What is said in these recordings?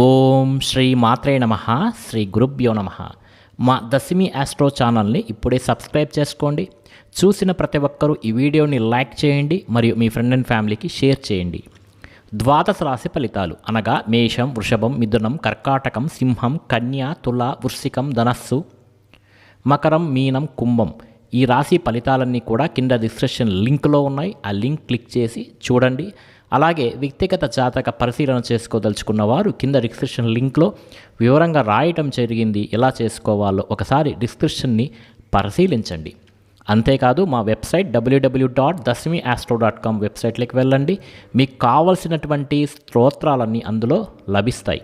ఓం శ్రీ మాత్రే నమ శ్రీ గురుభ్యో నమ. మా దశమి ఆస్ట్రో ఛానల్ని ఇప్పుడే సబ్స్క్రైబ్ చేసుకోండి. చూసిన ప్రతి ఒక్కరూ ఈ వీడియోని లైక్ చేయండి మరియు మీ ఫ్రెండ్ అండ్ ఫ్యామిలీకి షేర్ చేయండి. ద్వాదశ రాశి ఫలితాలు అనగా మేషం వృషభం మిథునం కర్కాటకం సింహం కన్య తుల వృశ్చికం ధనస్సు మకరం మీనం కుంభం. ఈ రాశి ఫలితాలన్నీ కూడా కింద డిస్క్రిప్షన్ లింక్లో ఉన్నాయి. ఆ లింక్ క్లిక్ చేసి చూడండి. అలాగే వ్యక్తిగత జాతక పరిశీలన చేసుకోదలుచుకున్న వారు కింద డిస్క్రిప్షన్ లింక్లో వివరంగా రాయటం జరిగింది ఎలా చేసుకోవాలో ఒకసారి డిస్క్రిప్షన్ని పరిశీలించండి. అంతేకాదు మా website W W dot Dasami astro dot com వెబ్సైట్లోకి వెళ్ళండి. మీకు కావలసినటువంటి స్తోత్రాలన్నీ అందులో లభిస్తాయి.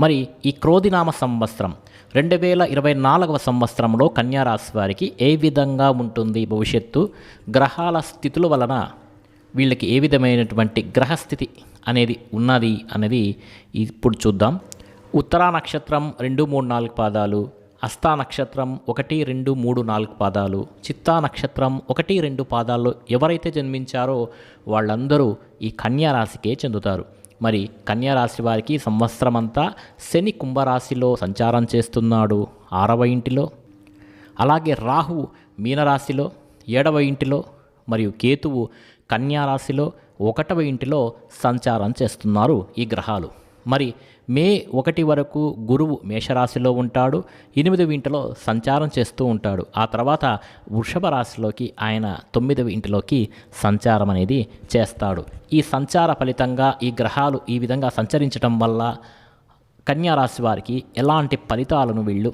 మరి ఈ క్రోధినామ సంవత్సరం రెండు వేల ఇరవై నాలుగవ సంవత్సరంలో కన్యారాశి వారికి ఏ విధంగా ఉంటుంది? భవిష్యత్తు గ్రహాల స్థితుల వలన వీళ్ళకి ఏ విధమైనటువంటి గ్రహస్థితి అనేది ఉన్నది అనేది ఇప్పుడు చూద్దాం. ఉత్తరా నక్షత్రం రెండు మూడు నాలుగు పాదాలు హస్తా నక్షత్రం ఒకటి రెండు మూడు నాలుగు పాదాలు చిత్తా నక్షత్రం ఒకటి రెండు పాదాల్లో ఎవరైతే జన్మించారో వాళ్ళందరూ ఈ కన్యారాశికే చెందుతారు. మరి కన్యారాశి వారికి సంవత్సరం అంతా శని కుంభరాశిలో సంచారం చేస్తున్నాడు ఆరవ ఇంటిలో. అలాగే రాహువు మీనరాశిలో ఏడవ ఇంటిలో. మరియు కేతువు కన్యా రాశిలో ఒకటవ ఇంటిలో సంచారం చేస్తున్నారు ఈ గ్రహాలు. మరి మే ఒకటి వరకు గురువు మేషరాశిలో ఉంటాడు ఎనిమిదవ ఇంటిలో సంచారం చేస్తూ ఉంటాడు. ఆ తర్వాత వృషభ రాశిలోకి ఆయన తొమ్మిదవ ఇంటిలోకి సంచారం అనేది చేస్తాడు. ఈ సంచార ఫలితంగా ఈ గ్రహాలు ఈ విధంగా సంచరించడం వల్ల కన్యా రాశి వారికి ఎలాంటి ఫలితాలను వీళ్ళు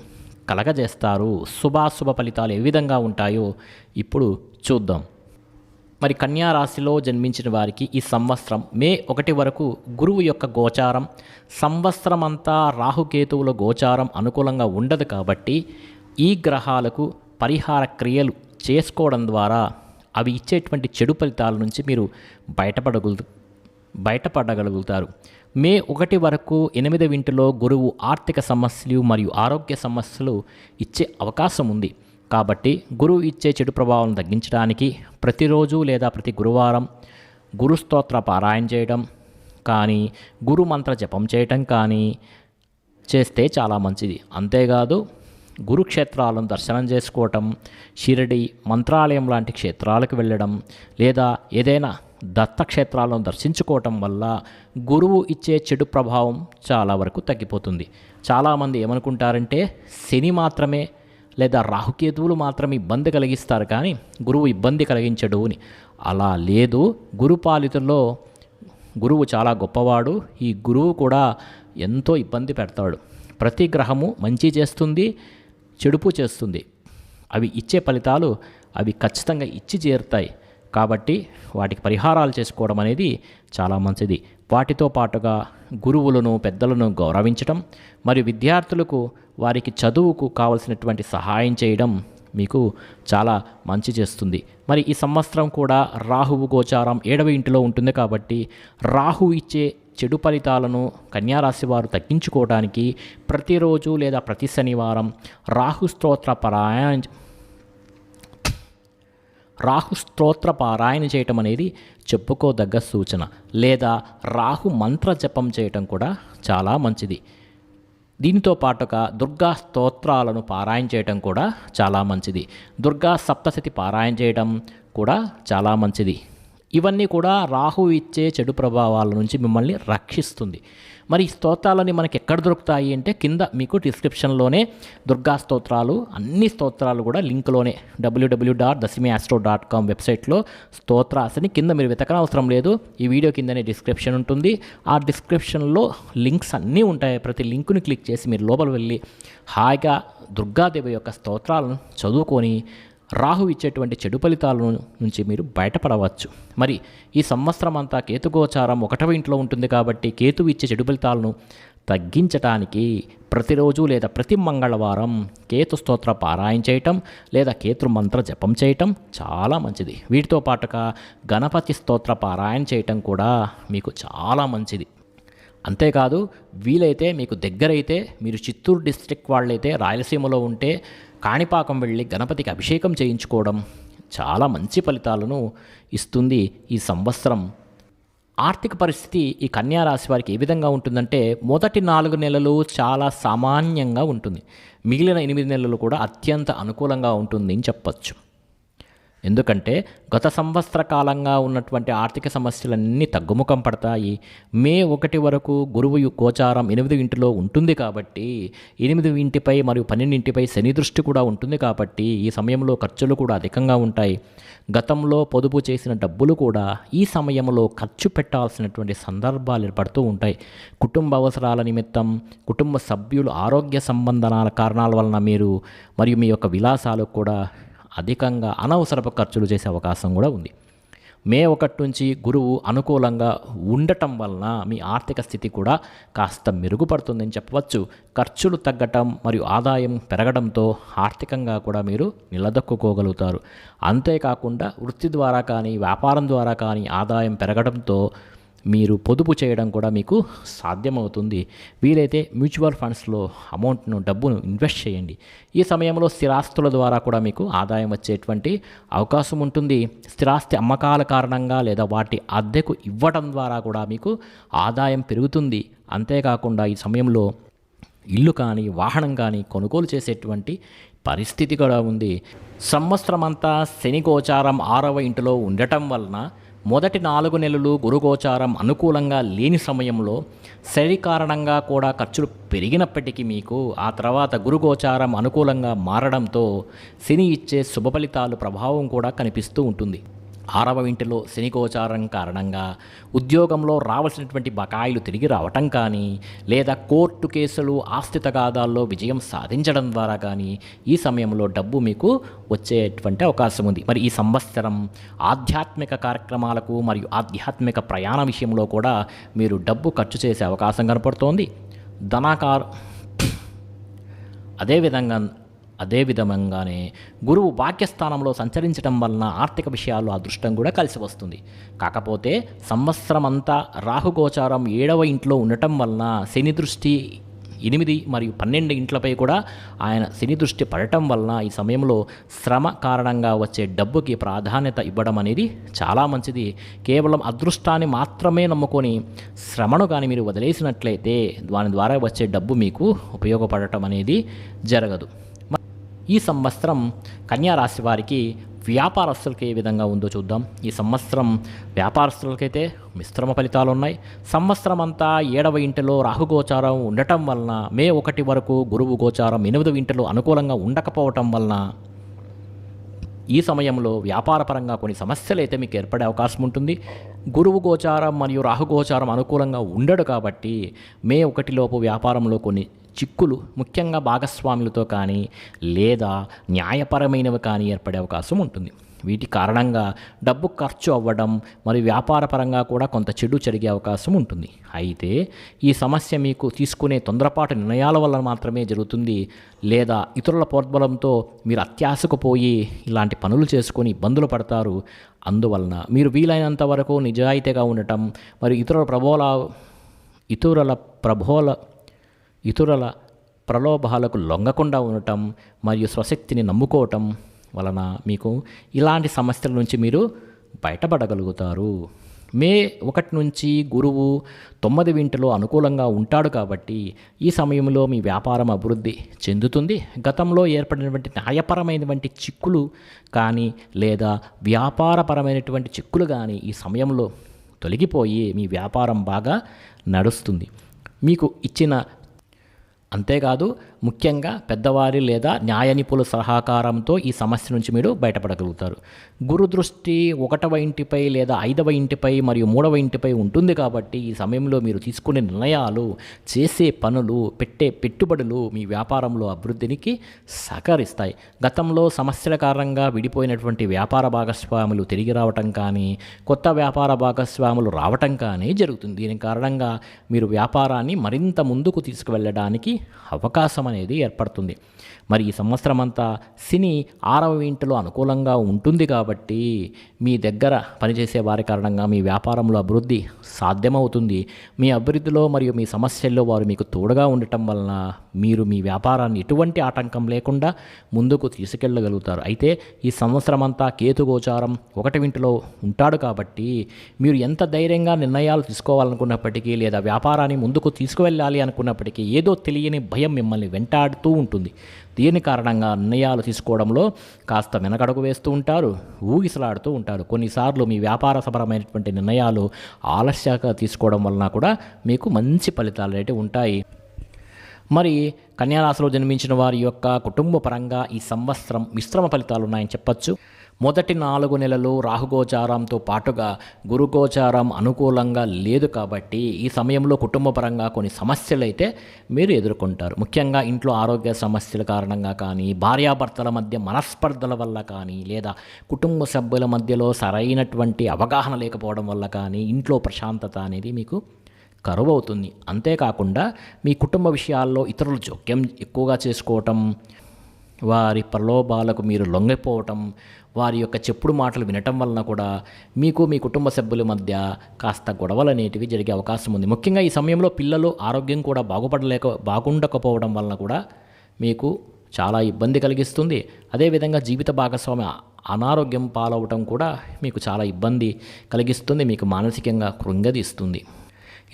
కలగజేస్తారు? శుభాశుభ ఫలితాలు ఏ విధంగా ఉంటాయో ఇప్పుడు చూద్దాం. మరి కన్యా రాశిలో జన్మించిన వారికి ఈ సంవత్సరం మే ఒకటి వరకు గురువు యొక్క గోచారం సంవత్సరం అంతా రాహుకేతువుల గోచారం అనుకూలంగా ఉండదు కాబట్టి ఈ గ్రహాలకు పరిహార క్రియలు చేసుకోవడం ద్వారా అవి ఇచ్చేటువంటి చెడు ఫలితాల నుంచి మీరు బయటపడగలు బయటపడగలుగుతారు. మే ఒకటి వరకు ఎనిమిది వింటిలో గురువు ఆర్థిక సమస్యలు మరియు ఆరోగ్య సమస్యలు ఇచ్చే అవకాశం ఉంది. కాబట్టి గురువు ఇచ్చే చెడు ప్రభావం తగ్గించడానికి ప్రతిరోజు లేదా ప్రతి గురువారం గురుస్తోత్ర పారాయణ చేయడం కానీ గురు మంత్ర జపం చేయటం కానీ చేస్తే చాలా మంచిది. అంతేకాదు గురుక్షేత్రాలను దర్శనం చేసుకోవటం షిరడి మంత్రాలయం లాంటి క్షేత్రాలకు వెళ్ళడం లేదా ఏదైనా దత్తక్షేత్రాలను దర్శించుకోవటం వల్ల గురువు ఇచ్చే చెడు ప్రభావం చాలా వరకు తగ్గిపోతుంది. చాలామంది ఏమనుకుంటారంటే శని మాత్రమే లేదా రాహుకేతువులు మాత్రమే ఇబ్బంది కలిగిస్తారు కానీ గురువు ఇబ్బంది కలిగించడు అని. అలా లేదు. గురుపాలితుల్లో గురువు చాలా గొప్పవాడు. ఈ గురువు కూడా ఎంతో ఇబ్బంది పెడతాడు. ప్రతి గ్రహము మంచి చేస్తుంది చెడుపు చేస్తుంది. అవి ఇచ్చే ఫలితాలు అవి ఖచ్చితంగా ఇచ్చి చేరుతాయి. కాబట్టి వాటికి పరిహారాలు చేసుకోవడం అనేది చాలా మంచిది. వాటితో పాటుగా గురువులను పెద్దలను గౌరవించడం మరియు విద్యార్థులకు వారికి చదువుకు కావలసినటువంటి సహాయం చేయడం మీకు చాలా మంచి చేస్తుంది. మరి ఈ సంవత్సరం కూడా రాహువు గోచారం ఏడవ ఇంటిలో ఉంటుంది కాబట్టి రాహు ఇచ్చే చెడు ఫలితాలను కన్యారాశి వారు తగ్గించుకోవడానికి ప్రతిరోజు లేదా ప్రతి శనివారం రాహు స్తోత్ర పారాయణ రాహు స్తోత్ర పారాయణ చేయటం అనేది చెప్పుకోదగ్గ సూచన. లేదా రాహు మంత్ర జపం చేయటం కూడా చాలా మంచిది. దీనితో పాటుగా దుర్గా స్తోత్రాలను పారాయణ చేయటం కూడా చాలా మంచిది. దుర్గా సప్తశతి పారాయణ చేయడం కూడా చాలా మంచిది. ఇవన్నీ కూడా రాహు ఇచ్చే చెడు ప్రభావాల నుంచి మిమ్మల్ని రక్షిస్తుంది. మరి ఈ స్తోత్రాలని మనకి ఎక్కడ దొరుకుతాయి అంటే కింద మీకు డిస్క్రిప్షన్లోనే దుర్గా స్తోత్రాలు అన్ని స్తోత్రాలు కూడా లింక్లోనే W W dot Dasami astro dot com వెబ్సైట్లో స్తోత్రాసని కింద మీరు వెతకనవసరం లేదు. ఈ వీడియో కిందనే డిస్క్రిప్షన్ ఉంటుంది. ఆ డిస్క్రిప్షన్లో లింక్స్ అన్నీ ఉంటాయి. ప్రతి లింకుని క్లిక్ చేసి మీరు లోపల వెళ్ళి హాయిగా దుర్గాదేవి యొక్క స్తోత్రాలను చదువుకొని రాహు ఇచ్చేటువంటి చెడు ఫలితాల నుంచి మీరు బయటపడవచ్చు. మరి ఈ సంవత్సరం అంతా కేతుగోచారం ఒకటవ ఇంట్లో ఉంటుంది కాబట్టి కేతు ఇచ్చే చెడు ఫలితాలను తగ్గించటానికి ప్రతిరోజు లేదా ప్రతి మంగళవారం కేతు స్తోత్ర పారాయణ చేయటం లేదా కేతు మంత్ర జపం చేయటం చాలా మంచిది. వీటితో పాటుగా గణపతి స్తోత్ర పారాయణ చేయటం కూడా మీకు చాలా మంచిది. అంతేకాదు వీలైతే మీకు దగ్గరైతే మీరు చిత్తూరు డిస్ట్రిక్ట్ వాళ్ళైతే రాయలసీమలో ఉంటే కాణిపాకం వెళ్ళి గణపతికి అభిషేకం చేయించుకోవడం చాలా మంచి ఫలితాలను ఇస్తుంది ఈ సంవత్సరం. ఆర్థిక పరిస్థితి ఈ కన్యా రాశి వారికి ఏ విధంగా ఉంటుందంటే మొదటి నాలుగు నెలలు చాలా సామాన్యంగా ఉంటుంది. మిగిలిన ఎనిమిది నెలలు కూడా అత్యంత అనుకూలంగా ఉంటుంది అని చెప్పచ్చు. ఎందుకంటే గత సంవత్సర కాలంగా ఉన్నటువంటి ఆర్థిక సమస్యలన్నీ తగ్గుముఖం పడతాయి. మే ఒకటి వరకు గురువు యు- గోచారం ఎనిమిది ఇంటిలో ఉంటుంది కాబట్టి ఎనిమిది ఇంటిపై మరియు పన్నెండింటిపై శని దృష్టి కూడా ఉంటుంది కాబట్టి ఈ సమయంలో ఖర్చులు కూడా అధికంగా ఉంటాయి. గతంలో పొదుపు చేసిన డబ్బులు కూడా ఈ సమయంలో ఖర్చు పెట్టాల్సినటువంటి సందర్భాలు ఏర్పడుతూ ఉంటాయి. కుటుంబ అవసరాల నిమిత్తం కుటుంబ సభ్యులు ఆరోగ్య సంబంధనాల కారణాల వలన మీరు మరియు మీ యొక్క విలాసాలకు కూడా అధికంగా అనవసరపు ఖర్చులు చేసే అవకాశం కూడా ఉంది. మే ఒకటి నుంచి గురువు అనుకూలంగా ఉండటం వలన మీ ఆర్థిక స్థితి కూడా కాస్త మెరుగుపడుతుందని చెప్పవచ్చు. ఖర్చులు తగ్గటం మరియు ఆదాయం పెరగడంతో ఆర్థికంగా కూడా మీరు నిలదొక్కుకోగలుగుతారు. అంతేకాకుండా వృత్తి ద్వారా కానీ వ్యాపారం ద్వారా కానీ ఆదాయం పెరగడంతో మీరు పొదుపు చేయడం కూడా మీకు సాధ్యమవుతుంది. వీలైతే మ్యూచువల్ ఫండ్స్లో అమౌంట్ను డబ్బును ఇన్వెస్ట్ చేయండి. ఈ సమయంలో స్థిరాస్తుల ద్వారా కూడా మీకు ఆదాయం వచ్చేటువంటి అవకాశం ఉంటుంది. స్థిరాస్తి అమ్మకాల కారణంగా లేదా వాటి అద్దెకు ఇవ్వడం ద్వారా కూడా మీకు ఆదాయం పెరుగుతుంది. అంతేకాకుండా ఈ సమయంలో ఇల్లు కానీ వాహనం కానీ కొనుగోలు చేసేటువంటి పరిస్థితి కూడా ఉంది. సంవత్సరం అంతా శని గోచారం ఆరవ ఇంటిలో ఉండటం వలన మొదటి నాలుగు నెలలు గురుగోచారం అనుకూలంగా లేని సమయంలో శని కారణంగా కూడా ఖర్చులు పెరిగినప్పటికీ మీకు ఆ తర్వాత గురుగోచారం అనుకూలంగా మారడంతో శని ఇచ్చే శుభ ఫలితాలు ప్రభావం కూడా కనిపిస్తూ ఉంటుంది. ఆరవ ఇంటిలో శనికోచారం కారణంగా ఉద్యోగంలో రావాల్సినటువంటి బకాయిలు తిరిగి రావటం కానీ లేదా కోర్టు కేసులు ఆస్తి తగాదాల్లో విజయం సాధించడం ద్వారా కానీ ఈ సమయంలో డబ్బు మీకు వచ్చేటువంటి అవకాశం ఉంది. మరి ఈ సంవత్సరం ఆధ్యాత్మిక కార్యక్రమాలకు మరియు ఆధ్యాత్మిక ప్రయాణ విషయంలో కూడా మీరు డబ్బు ఖర్చు చేసే అవకాశం కనపడుతోంది. ధనాకారు అదేవిధంగా అదే విధంగానే గురువు వాక్యస్థానంలో సంచరించడం వలన ఆర్థిక విషయాల్లో అదృష్టం కూడా కలిసి వస్తుంది. కాకపోతే సంవత్సరమంతా రాహుగోచారం ఏడవ ఇంట్లో ఉండటం వలన శని దృష్టి ఎనిమిది మరియు పన్నెండు ఇంట్లపై కూడా ఆయన శని దృష్టి పడటం వలన ఈ సమయంలో శ్రమ కారణంగా వచ్చే డబ్బుకి ప్రాధాన్యత ఇవ్వడం అనేది చాలా మంచిది. కేవలం అదృష్టాన్ని మాత్రమే నమ్ముకొని శ్రమను కానీ మీరు వదిలేసినట్లయితే దాని ద్వారా వచ్చే డబ్బు మీకు ఉపయోగపడటం అనేది జరగదు. ఈ సంవత్సరం కన్యా రాశి వారికి వ్యాపారస్తులకి ఏ విధంగా ఉందో చూద్దాం. ఈ సంవత్సరం వ్యాపారస్తులకైతే మిశ్రమ ఫలితాలు ఉన్నాయి. సంవత్సరం అంతా ఏడవ ఇంటిలో రాహుగోచారం ఉండటం వలన మే ఒకటి వరకు గురువు గోచారం ఎనిమిదవ ఇంటిలో అనుకూలంగా ఉండకపోవటం వలన ఈ సమయంలో వ్యాపారపరంగా కొన్ని సమస్యలు అయితే మీకు ఏర్పడే అవకాశం ఉంటుంది. గురువు గోచారం మరియు రాహుగోచారం అనుకూలంగా ఉండడు కాబట్టి మే ఒకటిలోపు వ్యాపారంలో కొన్ని చిక్కులు ముఖ్యంగా భాగస్వాములతో కానీ లేదా న్యాయపరమైనవి కానీ ఏర్పడే అవకాశం ఉంటుంది. వీటి కారణంగా డబ్బు ఖర్చు అవ్వడం మరియు వ్యాపారపరంగా కూడా కొంత చెడు జరిగే అవకాశం ఉంటుంది. అయితే ఈ సమస్య మీకు తీసుకునే తొందరపాటు నిర్ణయాల వల్ల మాత్రమే జరుగుతుంది లేదా ఇతరుల ప్రోద్బలంతో మీరు అత్యాశకు పోయి ఇలాంటి పనులు చేసుకొని ఇబ్బందులు పడతారు. అందువలన మీరు వీలైనంత వరకు నిజాయితీగా ఉండటం మరియు ఇతరుల ప్రబోల ఇతరుల ప్రబోల ఇతరుల ప్రలోభాలకు లొంగకుండా ఉండటం మరియు స్వశక్తిని నమ్ముకోవటం వలన మీకు ఇలాంటి సమస్యల నుంచి మీరు బయటపడగలుగుతారు. మే ఒకటి నుంచి గురువు తొమ్మిది వింటలో అనుకూలంగా ఉంటాడు కాబట్టి ఈ సమయంలో మీ వ్యాపారం అభివృద్ధి చెందుతుంది. గతంలో ఏర్పడినటువంటి న్యాయపరమైనటువంటి చిక్కులు కానీ లేదా వ్యాపారపరమైనటువంటి చిక్కులు కానీ ఈ సమయంలో తొలగిపోయి మీ వ్యాపారం బాగా నడుస్తుంది. మీకు ఇచ్చిన అంతేకాదు ముఖ్యంగా పెద్దవారి లేదా న్యాయ నిపుణుల సహకారంతో ఈ సమస్య నుంచి మీరు బయటపడగలుగుతారు. గురు దృష్టి ఒకటవ ఇంటిపై లేదా ఐదవ ఇంటిపై మరియు మూడవ ఇంటిపై ఉంటుంది కాబట్టి ఈ సమయంలో మీరు తీసుకునే నిర్ణయాలు చేసే పనులు పెట్టే పెట్టుబడులు మీ వ్యాపారంలో అభివృద్ధికి సహకరిస్తాయి. గతంలో సమస్యల కారణంగా విడిపోయినటువంటి వ్యాపార భాగస్వాములు తిరిగి రావటం కానీ కొత్త వ్యాపార భాగస్వాములు రావటం కానీ జరుగుతుంది. దీని కారణంగా మీరు వ్యాపారాన్ని మరింత ముందుకు తీసుకువెళ్ళడానికి అవకాశం అనేది ఏర్పడుతుంది. మరి ఈ సంవత్సరం అంతా శని ఆరవ ఇంటిలో అనుకూలంగా ఉంటుంది కాబట్టి మీ దగ్గర పనిచేసే వారి కారణంగా మీ వ్యాపారంలో అభివృద్ధి సాధ్యమవుతుంది. మీ అభివృద్ధిలో మరియు మీ సమస్యల్లో వారు మీకు తోడుగా ఉండటం వలన మీరు మీ వ్యాపారాన్ని ఎటువంటి ఆటంకం లేకుండా ముందుకు తీసుకెళ్ళగలుగుతారు. అయితే ఈ సంవత్సరం అంతా కేతుగోచారం ఒకటి ఇంటిలో ఉంటాడు కాబట్టి మీరు ఎంత ధైర్యంగా నిర్ణయాలు తీసుకోవాలనుకున్నప్పటికీ లేదా వ్యాపారాన్ని ముందుకు తీసుకువెళ్ళాలి అనుకున్నప్పటికీ ఏదో తెలియని భయం మిమ్మల్ని వెంటాడుతూ ఉంటుంది. దీని కారణంగా నిర్ణయాలు తీసుకోవడంలో కాస్త వెనకడుగు వేస్తూ ఉంటారు ఊగిసలాడుతూ ఉంటారు. కొన్నిసార్లు మీ వ్యాపార సపరమైనటువంటి నిర్ణయాలు ఆలస్యంగా తీసుకోవడం వలన కూడా మీకు మంచి ఫలితాలు అనేవి ఉంటాయి. మరి కన్యారాశిలో జన్మించిన వారి యొక్క కుటుంబ పరంగా ఈ సంవత్సరం మిశ్రమ ఫలితాలు ఉన్నాయని చెప్పచ్చు. మొదటి నాలుగు నెలలు రాహుగోచారంతో పాటుగా గురుగోచారం అనుకూలంగా లేదు కాబట్టి ఈ సమయంలో కుటుంబపరంగా కొన్ని సమస్యలు అయితే మీరు ఎదుర్కొంటారు. ముఖ్యంగా ఇంట్లో ఆరోగ్య సమస్యల కారణంగా కానీ భార్యాభర్తల మధ్య మనస్పర్ధల వల్ల కానీ లేదా కుటుంబ సభ్యుల మధ్యలో సరైనటువంటి అవగాహన లేకపోవడం వల్ల కానీ ఇంట్లో ప్రశాంతత అనేది మీకు కరువు అవుతుంది అంతేకాకుండా మీ కుటుంబ విషయాల్లో ఇతరులు జోక్యం ఎక్కువగా చేసుకోవటం వారి ప్రలోభాలకు మీరు లొంగిపోవటం వారి యొక్క చెప్పుడు మాటలు వినటం వలన కూడా మీకు మీ కుటుంబ సభ్యుల మధ్య కాస్త గొడవలు అనేటివి జరిగే అవకాశం ఉంది. ముఖ్యంగా ఈ సమయంలో పిల్లలు ఆరోగ్యం కూడా బాగుపడలేక బాగుండకపోవడం వలన కూడా మీకు చాలా ఇబ్బంది కలిగిస్తుంది. అదేవిధంగా జీవిత భాగస్వామి అనారోగ్యం పాలవటం కూడా మీకు చాలా ఇబ్బంది కలిగిస్తుంది మీకు మానసికంగా కృంగదీస్తుంది.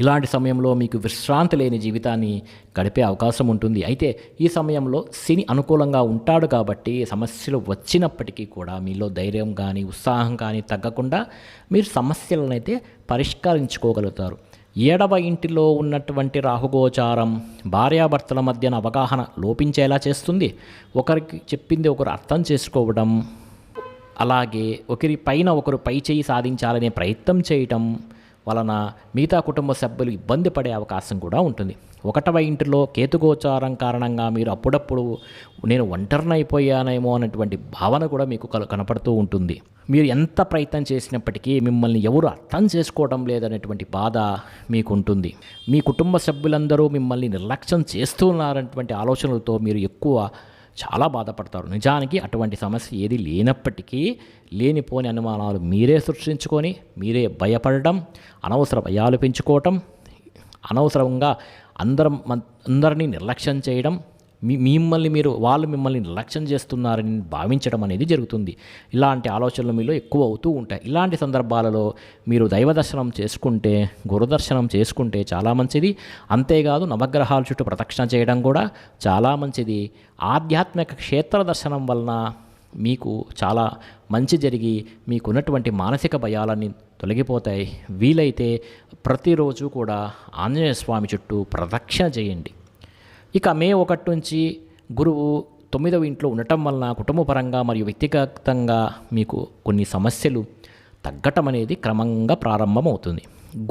ఇలాంటి సమయంలో మీకు విశ్రాంతి లేని జీవితాన్ని గడిపే అవకాశం ఉంటుంది. అయితే ఈ సమయంలో శని అనుకూలంగా ఉంటాడు కాబట్టి సమస్యలు వచ్చినప్పటికీ కూడా మీలో ధైర్యం కానీ ఉత్సాహం కానీ తగ్గకుండా మీరు సమస్యలను అయితే పరిష్కరించుకోగలుగుతారు. ఏడవ ఇంటిలో ఉన్నటువంటి రాహుగోచారం భార్యాభర్తల మధ్యన అవగాహన లోపించేలా చేస్తుంది. ఒకరికి చెప్పింది ఒకరు అర్థం చేసుకోవడం అలాగే ఒకరి పైన ఒకరు పై చేయి సాధించాలనే ప్రయత్నం చేయటం వలన మిగతా కుటుంబ సభ్యులు ఇబ్బంది పడే అవకాశం కూడా ఉంటుంది. ఒకటవ ఇంటిలో కేతుగోచారం కారణంగా మీరు అప్పుడప్పుడు నేను ఒంటరినైపోయానేమో అన్నటువంటి భావన కూడా మీకు కల కనపడుతూ ఉంటుంది. మీరు ఎంత ప్రయత్నం చేసినప్పటికీ మిమ్మల్ని ఎవరు అర్థం చేసుకోవడం లేదనేటువంటి బాధ మీకు ఉంటుంది మీ కుటుంబ సభ్యులందరూ మిమ్మల్ని నిర్లక్ష్యం చేస్తున్నారనేటువంటి ఆలోచనలతో మీరు ఎక్కువ చాలా బాధపడతారు. నిజానికి అటువంటి సమస్య ఏది లేనప్పటికీ లేనిపోని అనుమానాలు మీరే సృష్టించుకొని మీరే భయపడడం అనవసర భయాలు పెంచుకోవటం అనవసరంగా అందరం అందరినీ నిర్లక్ష్యం చేయడం మీ మిమ్మల్ని మీరు వాళ్ళు మిమ్మల్ని నిర్లక్ష్యం చేస్తున్నారని భావించడం అనేది జరుగుతుంది. ఇలాంటి ఆలోచనలు మీలో ఎక్కువ అవుతూ ఉంటాయి. ఇలాంటి సందర్భాలలో మీరు దైవ దర్శనం చేసుకుంటే గురుదర్శనం చేసుకుంటే చాలా మంచిది. అంతేకాదు నవగ్రహాల చుట్టూ ప్రదక్షిణ చేయడం కూడా చాలా మంచిది. ఆధ్యాత్మిక క్షేత్ర దర్శనం వలన మీకు చాలా మంచి జరిగి మీకున్నటువంటి మానసిక భయాలన్నీ తొలగిపోతాయి. వీలైతే ప్రతిరోజు కూడా ఆంజనేయ స్వామి చుట్టూ ప్రదక్షిణ చేయండి. ఇక మే ఒకటి నుంచి గురువు తొమ్మిదవ ఇంట్లో ఉండటం వలన కుటుంబపరంగా మరియు వ్యక్తిగతంగా మీకు కొన్ని సమస్యలు తగ్గటం అనేది క్రమంగా ప్రారంభమవుతుంది.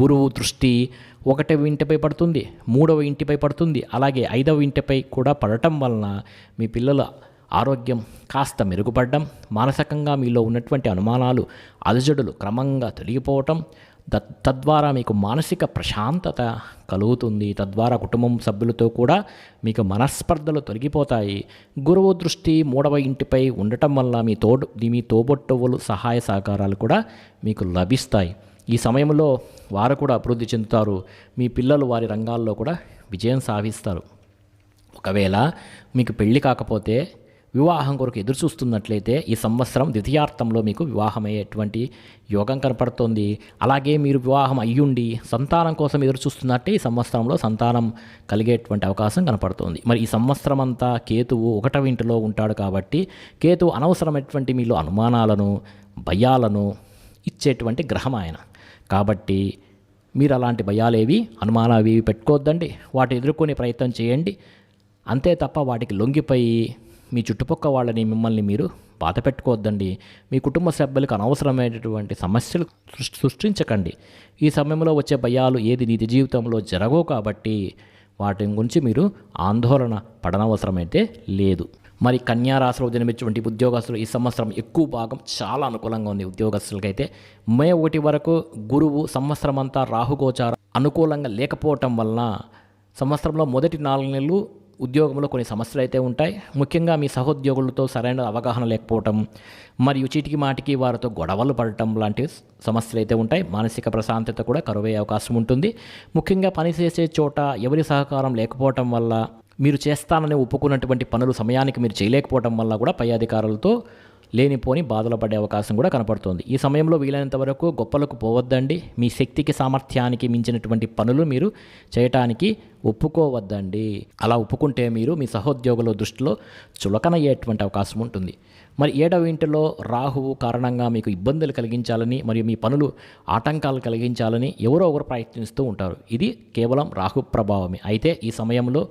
గురువు దృష్టి ఒకటవ ఇంటిపై పడుతుంది మూడవ ఇంటిపై పడుతుంది అలాగే ఐదవ ఇంటిపై కూడా పడటం వలన మీ పిల్లల ఆరోగ్యం కాస్త మెరుగుపడడం మానసికంగా మీలో ఉన్నటువంటి అనుమానాలు అలజడులు క్రమంగా తొలగిపోవటం తద్వారా మీకు మానసిక ప్రశాంతత కలుగుతుంది. తద్వారా కుటుంబం సభ్యులతో కూడా మీకు మనస్పర్ధలు తొలగిపోతాయి. గురువు దృష్టి మూడవ ఇంటిపై ఉండటం వల్ల మీ తోడు మీ తోబొట్టవులు సహాయ సహకారాలు కూడా మీకు లభిస్తాయి. ఈ సమయంలో వారు కూడా అభివృద్ధి చెందుతారు. మీ పిల్లలు వారి రంగాల్లో కూడా విజయం సాధిస్తారు. ఒకవేళ మీకు పెళ్ళి కాకపోతే వివాహం కొరకు ఎదురు చూస్తున్నట్లయితే ఈ సంవత్సరం ద్వితీయార్థంలో మీకు వివాహమయ్యేటువంటి యోగం కనపడుతోంది. అలాగే మీరు వివాహం అయ్యుండి సంతానం కోసం ఎదురు చూస్తున్నట్టే ఈ సంవత్సరంలో సంతానం కలిగేటువంటి అవకాశం కనపడుతోంది. మరి ఈ సంవత్సరం అంతా కేతువు ఒకటవ ఇంటిలో ఉంటాడు కాబట్టి కేతువు అనవసరమైనటువంటి మీలో అనుమానాలను భయాలను ఇచ్చేటువంటి గ్రహం ఆయన. కాబట్టి మీరు అలాంటి భయాలేవి అనుమానాలు అవి పెట్టుకోవద్దండి. వాటి ఎదుర్కొనే ప్రయత్నం చేయండి. అంతే తప్ప వాటికి లొంగిపోయి మీ చుట్టుపక్కల వాళ్ళని మిమ్మల్ని మీరు బాధ పెట్టుకోవద్దండి. మీ కుటుంబ సభ్యులకు అనవసరమైనటువంటి సమస్యలు సృష్టి సృష్టించకండి. ఈ సమయంలో వచ్చే భయాలు ఏది నిజ జీవితంలో జరగవు కాబట్టి వాటి గురించి మీరు ఆందోళన పడనవసరమైతే లేదు. మరి కన్యారాశిలో జన్మించినటువంటి ఉద్యోగస్తులు ఈ సంవత్సరం ఎక్కువ భాగం చాలా అనుకూలంగా ఉంది. ఉద్యోగస్తులకైతే మే ఒకటి వరకు గురువు సంవత్సరం అంతా రాహుగోచారం అనుకూలంగా లేకపోవటం వలన సంవత్సరంలో మొదటి నాలుగు నెలలు ఉద్యోగంలో కొన్ని సమస్యలు అయితే ఉంటాయి. ముఖ్యంగా మీ సహోద్యోగులతో సరైన అవగాహన లేకపోవటం మరియు చీటికి మాటికి వారితో గొడవలు పడటం లాంటి సమస్యలు అయితే ఉంటాయి. మానసిక ప్రశాంతత కూడా కరువయ్యే అవకాశం ఉంటుంది. ముఖ్యంగా పనిచేసే చోట ఎవరి సహకారం లేకపోవటం వల్ల మీరు చేస్తానని ఒప్పుకున్నటువంటి పనులు సమయానికి మీరు చేయలేకపోవడం వల్ల కూడా పై అధికారులతో లేనిపోని బాధలు పడే అవకాశం కూడా కనపడుతుంది. ఈ సమయంలో వీలైనంత వరకు గొప్పలకు పోవద్దండి. మీ శక్తికి సామర్థ్యానికి మించినటువంటి పనులు మీరు చేయటానికి ఒప్పుకోవద్దండి. అలా ఒప్పుకుంటే మీరు మీ సహోద్యోగుల దృష్టిలో చులకనయ్యేటువంటి అవకాశం ఉంటుంది. మరి ఏడవ ఇంటిలో రాహువు కారణంగా మీకు ఇబ్బందులు కలిగించాలని మరియు మీ పనులు ఆటంకాలు కలిగించాలని ఎవరో ఒకరు ప్రయత్నిస్తూ ఉంటారు. ఇది కేవలం రాహు ప్రభావమే. అయితే ఈ సమయంలో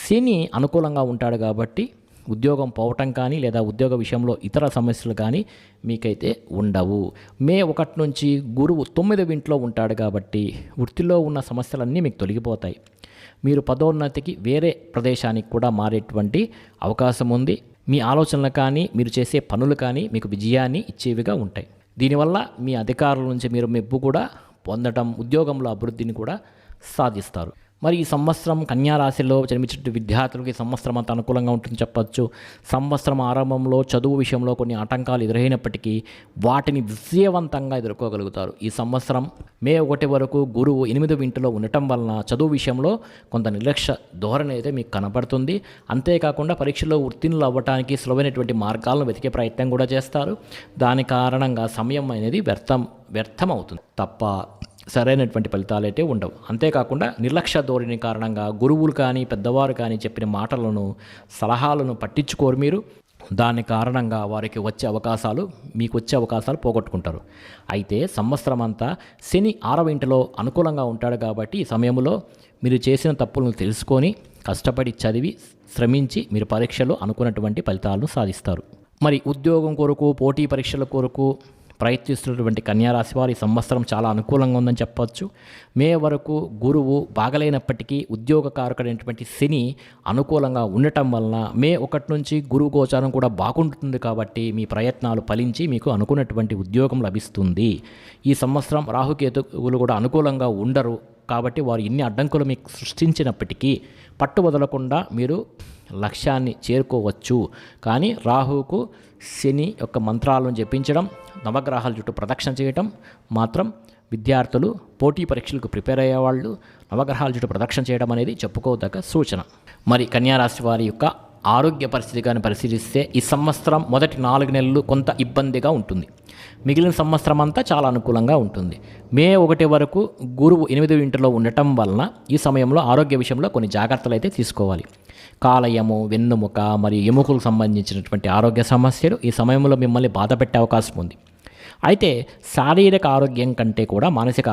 శని అనుకూలంగా ఉంటాడు కాబట్టి ఉద్యోగం పోవటం కానీ లేదా ఉద్యోగ విషయంలో ఇతర సమస్యలు కానీ మీకైతే ఉండవు. మే ఒకటి నుంచి గురువు తొమ్మిదవ ఇంట్లో ఉంటాడు కాబట్టి వృత్తిలో ఉన్న సమస్యలన్నీ మీకు తొలగిపోతాయి. మీరు పదోన్నతికి వేరే ప్రదేశానికి కూడా మారేటువంటి అవకాశం ఉంది. మీ ఆలోచనలు కానీ మీరు చేసే పనులు కానీ మీకు విజయాన్ని ఇచ్చేవిగా ఉంటాయి. దీనివల్ల మీ అధికారుల నుంచి మీరు మెప్పు కూడా పొందడం ఉద్యోగంలో అభివృద్ధిని కూడా సాధిస్తారు. మరి ఈ సంవత్సరం కన్యారాశిలో జన్మించిన విద్యార్థులకు ఈ సంవత్సరం అంత అనుకూలంగా ఉంటుంది చెప్పచ్చు. సంవత్సరం ఆరంభంలో చదువు విషయంలో కొన్ని ఆటంకాలు ఎదురైనప్పటికీ వాటిని విజయవంతంగా ఎదుర్కోగలుగుతారు. ఈ సంవత్సరం మే ఒకటి వరకు గురువు ఎనిమిదవ ఇంటిలో ఉండటం వలన చదువు విషయంలో కొంత నిర్లక్ష్య ధోరణి అయితే మీకు కనబడుతుంది. అంతేకాకుండా పరీక్షలో ఉత్తీర్ణులు అవ్వడానికి సులభమైనటువంటి మార్గాలను వెతికే ప్రయత్నం కూడా చేస్తారు. దాని కారణంగా సమయం అనేది వ్యర్థం వ్యర్థం అవుతుంది తప్ప సరైనటువంటి ఫలితాలు అయితే ఉండవు. అంతేకాకుండా నిర్లక్ష్య ధోరణి కారణంగా గురువులు కానీ పెద్దవారు కానీ చెప్పిన మాటలను సలహాలను పట్టించుకోరు మీరు. దాని కారణంగా వారికి వచ్చే అవకాశాలు మీకు వచ్చే అవకాశాలు పోగొట్టుకుంటారు. అయితే సంవత్సరం అంతా శని ఆరవ ఇంటిలో అనుకూలంగా ఉంటాడు కాబట్టి ఈ సమయంలో మీరు చేసిన తప్పులను తెలుసుకొని కష్టపడి చదివి శ్రమించి మీరు పరీక్షలో అనుకున్నటువంటి ఫలితాలను సాధిస్తారు. మరి ఉద్యోగం కొరకు పోటీ పరీక్షల కొరకు ప్రయత్నిస్తున్నటువంటి కన్యారాశి వారి ఈ సంవత్సరం చాలా అనుకూలంగా ఉందని చెప్పవచ్చు మే వరకు గురువు బాగలేనప్పటికీ ఉద్యోగకారకుడైనటువంటి శని అనుకూలంగా ఉండటం వలన మే ఒకటి నుంచి గురువు గోచారం కూడా బాగుంటుంది కాబట్టి మీ ప్రయత్నాలు ఫలించి మీకు అనుకున్నటువంటి ఉద్యోగం లభిస్తుంది. ఈ సంవత్సరం రాహుకేతువులు కూడా అనుకూలంగా ఉండరు కాబట్టి వారు ఎన్ని అడ్డంకులు మీకు సృష్టించినప్పటికీ పట్టు వదలకుండా మీరు లక్ష్యాన్ని చేరుకోవచ్చు. కానీ రాహువుకు శని యొక్క మంత్రాలను జపించడం నవగ్రహాల చుట్టూ ప్రదక్షిణ చేయటం మాత్రం విద్యార్థులు పోటీ పరీక్షలకు ప్రిపేర్ అయ్యేవాళ్ళు నవగ్రహాల చుట్టూ ప్రదక్షిణ చేయడం అనేది చెప్పుకోదగ్గ సూచన. మరి కన్యారాశి వారి యొక్క ఆరోగ్య పరిస్థితి కానీ పరిశీలిస్తే ఈ సంవత్సరం మొదటి నాలుగు నెలలు కొంత ఇబ్బందిగా ఉంటుంది. మిగిలిన సంవత్సరం అంతా చాలా అనుకూలంగా ఉంటుంది. మే ఒకటి వరకు గురువు ఎనిమిది ఇంటిలో ఉండటం వలన ఈ సమయంలో ఆరోగ్య విషయంలో కొన్ని జాగ్రత్తలు అయితే తీసుకోవాలి. కాలయము వెన్నుముక మరియు ఎముకలకు సంబంధించినటువంటి ఆరోగ్య సమస్యలు ఈ సమయంలో మిమ్మల్ని బాధ పెట్టే అవకాశం ఉంది. అయితే శారీరక ఆరోగ్యం కంటే కూడా మానసిక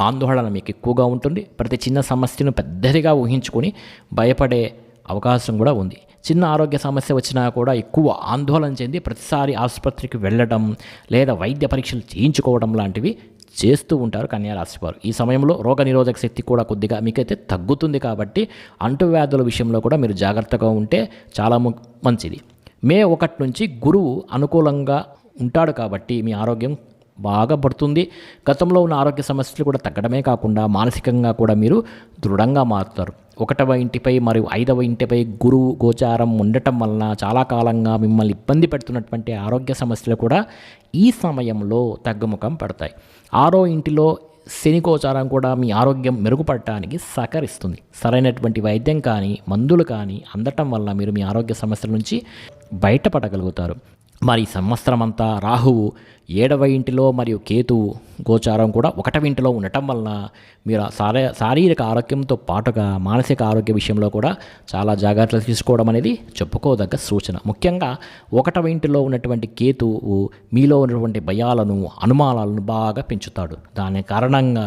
ఆందోళన మీకు ఎక్కువగా ఉంటుంది. ప్రతి చిన్న సమస్యను పెద్దదిగా ఊహించుకొని భయపడే అవకాశం కూడా ఉంది. చిన్న ఆరోగ్య సమస్య వచ్చినా కూడా ఎక్కువ ఆందోళన చెంది ప్రతిసారి ఆసుపత్రికి వెళ్ళడం లేదా వైద్య పరీక్షలు చేయించుకోవడం లాంటివి చేస్తూ ఉంటారు కన్యారాశి వారు. ఈ సమయంలో రోగ నిరోధక శక్తి కూడా కొద్దిగా మీకైతే తగ్గుతుంది కాబట్టి అంటువ్యాధుల విషయంలో కూడా మీరు జాగ్రత్తగా ఉంటే చాలా మంచిది. మే ఒకటి నుంచి గురువు అనుకూలంగా ఉంటాడు కాబట్టి మీ ఆరోగ్యం బాగా పడుతుంది. గతంలో ఉన్న ఆరోగ్య సమస్యలు కూడా తగ్గడమే కాకుండా మానసికంగా కూడా మీరు దృఢంగా మారుతారు. ఒకటవ ఇంటిపై మరియు ఐదవ ఇంటిపై గురువు గోచారం ఉండటం వలన చాలా కాలంగా మిమ్మల్ని ఇబ్బంది పెడుతున్నటువంటి ఆరోగ్య సమస్యలు కూడా ఈ సమయంలో తగ్గుముఖం పడతాయి. ఆరో ఇంటిలో శని గోచారం కూడా మీ ఆరోగ్యం మెరుగుపడటానికి సహకరిస్తుంది. సరైనటువంటి వైద్యం కానీ మందులు కానీ అందటం వల్ల మీరు మీ ఆరోగ్య సమస్యల నుంచి బయటపడగలుగుతారు. మరి సంవత్సరమంతా రాహువు ఏడవ ఇంటిలో మరియు కేతువు గోచారం కూడా ఒకటవ ఇంటిలో ఉండటం వలన మీరు శారీ శారీరక ఆరోగ్యంతో పాటుగా మానసిక ఆరోగ్య విషయంలో కూడా చాలా జాగ్రత్తలు తీసుకోవడం అనేది చెప్పుకోదగ్గ సూచన. ముఖ్యంగా ఒకటవ ఇంటిలో ఉన్నటువంటి కేతువు మీలో ఉన్నటువంటి భయాలను అనుమానాలను బాగా పెంచుతాడు. దాని కారణంగా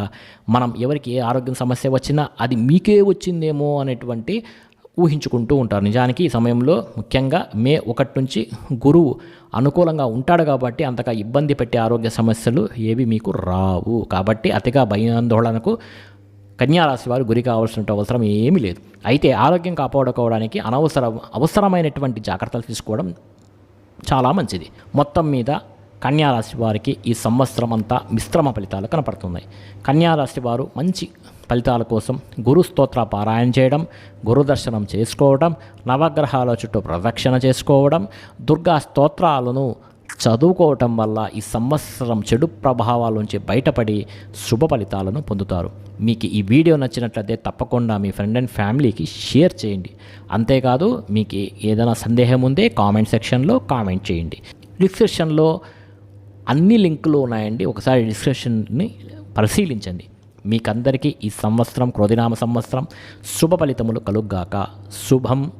మనం ఎవరికి ఏ ఆరోగ్యం సమస్య వచ్చినా అది మీకే వచ్చిందేమో అనేటువంటి ఊహించుకుంటూ ఉంటారు. నిజానికి ఈ సమయంలో ముఖ్యంగా మే ఒకటి నుంచి గురువు అనుకూలంగా ఉంటాడు కాబట్టి అంతగా ఇబ్బంది పెట్టే ఆరోగ్య సమస్యలు ఏవి మీకు రావు. కాబట్టి అతిగా భయాందోళనకు కన్యారాశి వారు గురి కావాల్సిన అవసరం ఏమీ లేదు. అయితే ఆరోగ్యం కాపాడుకోవడానికి అనవసర అవసరమైనటువంటి జాగ్రత్తలు తీసుకోవడం చాలా మంచిది. మొత్తం మీద కన్యారాశి వారికి ఈ సంవత్సరం అంతా మిశ్రమ ఫలితాలు కనపడుతున్నాయి. కన్యారాశి వారు మంచి ఫలితాల కోసం గురు స్తోత్ర పారాయణ చేయడం గురు దర్శనం చేసుకోవడం నవగ్రహాల చుట్టూ ప్రదక్షిణ చేసుకోవడం దుర్గా స్తోత్రాలను చదువుకోవటం వల్ల ఈ సంవత్సరం చెడు ప్రభావాల నుంచి బయటపడి శుభ ఫలితాలను పొందుతారు. మీకు ఈ వీడియో నచ్చినట్లయితే తప్పకుండా మీ ఫ్రెండ్ అండ్ ఫ్యామిలీకి షేర్ చేయండి. అంతేకాదు మీకు ఏదైనా సందేహం ఉందే కామెంట్ సెక్షన్లో కామెంట్ చేయండి. డిస్క్రిప్షన్లో అన్ని లింకులు ఉన్నాయండి. ఒకసారి డిస్క్రిప్షన్ని పరిశీలించండి. మీకందరికీ ఈ సంవత్సరం క్రోధినామ సంవత్సరం. శుభ ఫలితములు కలుగ్గాక శుభం.